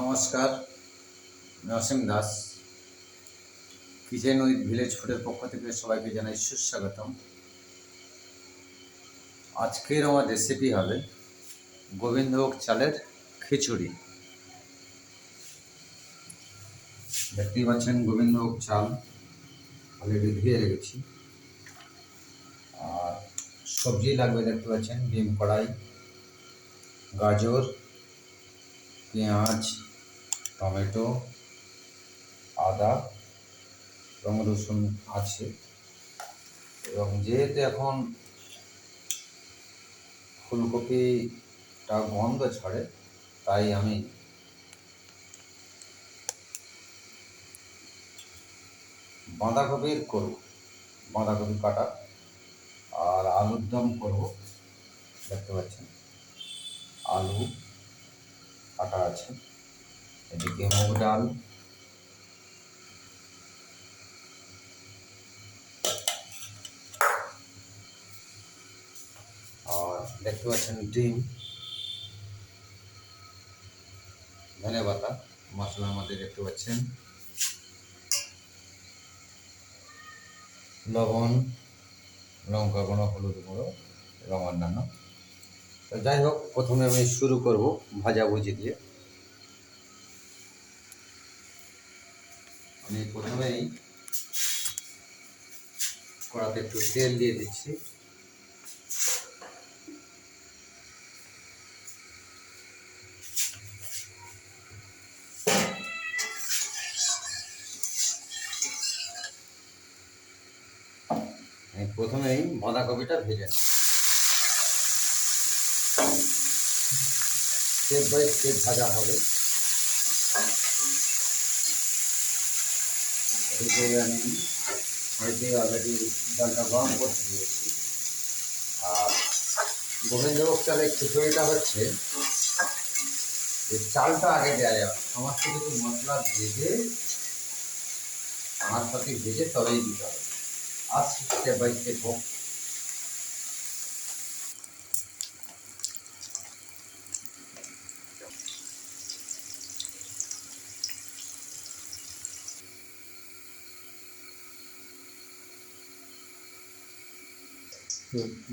নমস্কার Narsingh Das. Kitchen with Village ফুডের পক্ষ থেকে সবাইকে জানাই সুস্বাগতম। আজকের আমার রেসিপি হবে গোবিন্দভোগ চালের খিচুড়ি। দেখতেই পাচ্ছেন গোবিন্দভোগ চাল অলরেডি ধুয়ে রেখেছি। আর সবজি লাগবে দেখতে পাচ্ছেন, ডিম কড়াই, গাজর পেঁয়াজ টমেটো, আদা, এবং রসুন আছে। এবং যেহেতু এখন ফুলকপিটা গন্ধ ছাড়ে, তাই আমি বাঁধাকপির করব। বাঁধাকপি কাটা আর আলুর দম করব। দেখতে পাচ্ছেন? আলু কাটা আছে। এদিকে মুগ ডাল। আর দেখতে পাচ্ছেন ডিম। ধনে পাতা মশলার মধ্যে দেখতে পাচ্ছেন। লবণ, লঙ্কা গুঁড়ো, হলুদ গুঁড়ো এবং অন্যান্য যাই হোক, প্রথমে আমি শুরু করব ভাজাভুজি দিয়ে। আমি প্রথমেই কড়াতে একটু তেল দিয়ে দিচ্ছি। প্রথমেই বাঁধাকপিটা ভেজে নেব। স্টেপ বাই স্টেপ ভাজা হবে? আমি হয়তো অলরেডি জলটা গরম করতে দিয়েছি। আর গোবিন্দভোগ চালের খিচুড়িটা হচ্ছে যে চালটা আগে দেওয়া যাবে। সমস্ত কিছু মশলা ভেজে, আমার সাথে ভেজে তবেই দিতে হবে। আর স্টেপ বাই স্টেপ হোক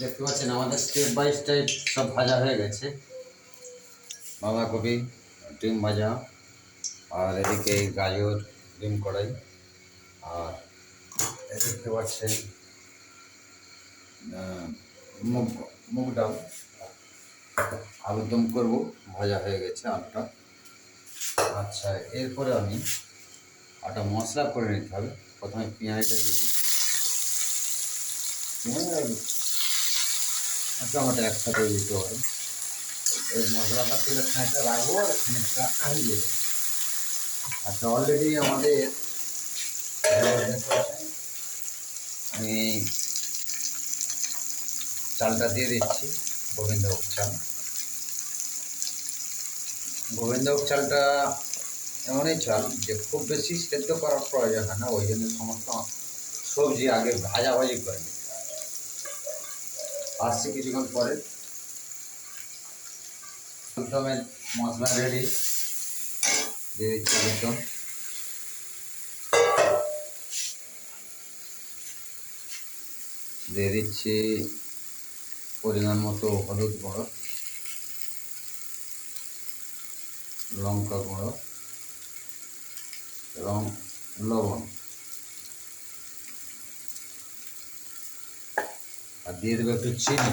দেখতে পাচ্ছেন, আমাদের স্টেপ বাই স্টেপ সব ভাজা হয়ে গেছে। বাঁধাকপি ডিম ভাজা, আর এদিকে গাজর, ডিম কড়াই, আর দেখতে পাচ্ছেন মুগ মুগ ডাল। আলুর দম করব, ভাজা হয়ে গেছে আলুটা। আচ্ছা এরপরে আমি একটা মশলা করে নিতে হবে। প্রথমে পেঁয়াজটা দিই। পেঁয়াজ টমেটো একসাথে দিতে হবে এই মশলাটা খানিকটা রাখব আর খানিকটা দেবো। আচ্ছা অলরেডি আমাদের আমি চালটা দিয়ে দিচ্ছি, গোবিন্দভোগ চাল। গোবিন্দভোগ চালটা এমনই চাল যে খুব বেশি সেদ্ধ করার প্রয়োজন হয় না, ওই জন্য সমস্ত সবজি আগে ভাজাভাজি করে হয় আসছি কিছুক্ষণ পরে। প্রথমে মশলা রেডি। দিয়ে দিচ্ছি একদম। দিয়ে দিচ্ছি পরিমাণ মতো হলুদ গুঁড়ো, লঙ্কা গুঁড়ো এবং লবণ। আর দিয়ে দেবো একটু চিনি।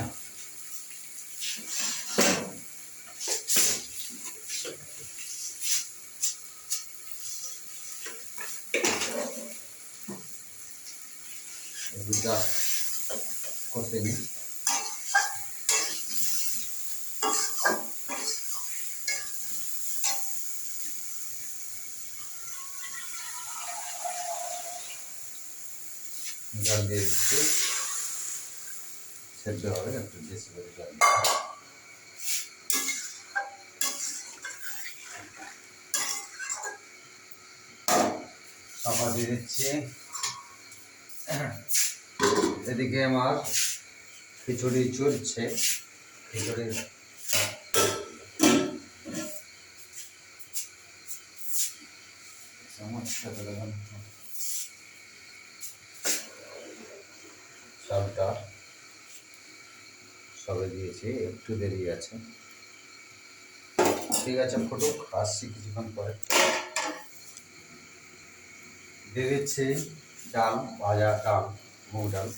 দিয়ে দিচ্ছি। সেদ্ধ হবে একটু বেশি করে জল চাপা দিয়ে দিচ্ছি এদিকে আমার খিচুড়ি চলছে। খিচুড়ি দেখুন। চালটা সবে দিয়েছি? একটু দেরি আছে। ঠিক আছে, ফুটুক, আসছি কিছুক্ষণ পরে। দিয়ে ডাল, ভাজা ডাল মুগ ডাল।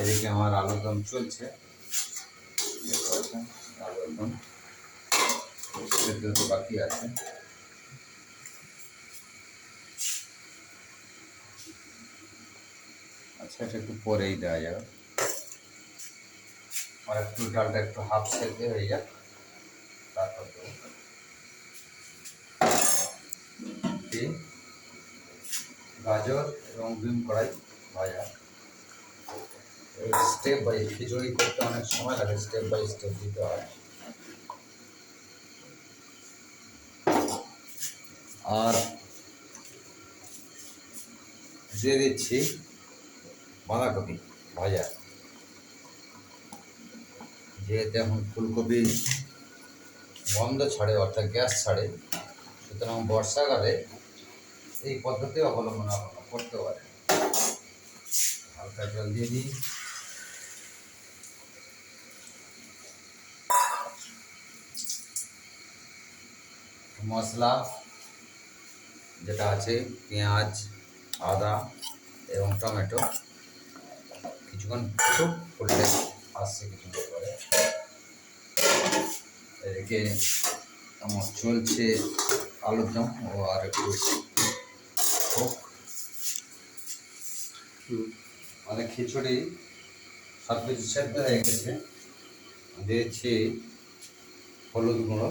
এদিকে আমার আলুর দম চলছে। বাকি আছে। আচ্ছা এটা একটু পরেই দেওয়া যাবে। আর একটু ডালটা একটু হাফ সেদ্ধ হয়ে যাক। তারপর গাজর এবং বিম কড়াই ভাজা। স্টেপ বাই খিচুড়ি করতে অনেক সময় লাগে স্টেপ বাই স্টেপ দিতে হয়। আর দিয়ে দিচ্ছি বাঁধাকপি, ভাজা। যেহেতু এখন ফুলকপি গন্ধ ছাড়ে, অর্থাৎ গ্যাস ছাড়ে, সুতরাং বর্ষাকালে এই পদ্ধতি অবলম্বন আপনারা করতে পারে। হালকা জল দিয়ে দিই। মশলা যেটা আছে, পেঁয়াজ, আদা এবং টমেটো। কিছুক্ষণ ফুটুক ফুটলে আসছে কিছুক্ষণ পরে এদিকে আমার চলছে আলুর দম ও আর একটু হোক মানে খিচুড়ি সব কিছু সেদ্ধ হয়ে গেছে। দিয়েছি হলুদ গুঁড়ো।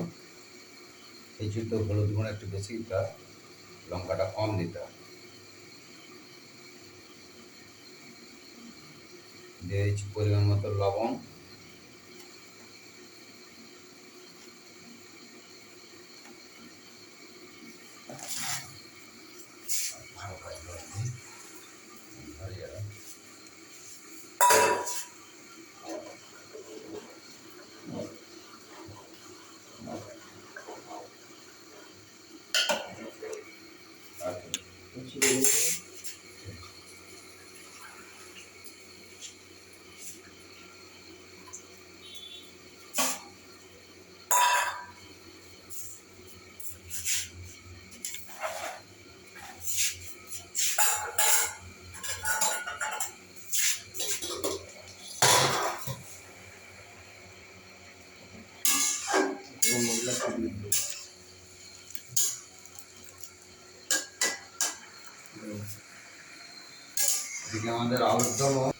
খিচুড়িতে হলুদ গুঁড়ো একটু বেশি দিতে হয়। লঙ্কাটা কম দিতে হবে। দিয়েছি পরিমাণ মতো লবণ হালকা জল দিই। হয়ে যাবে। আচ্ছা। এদিকে আমাদের আলুর দমও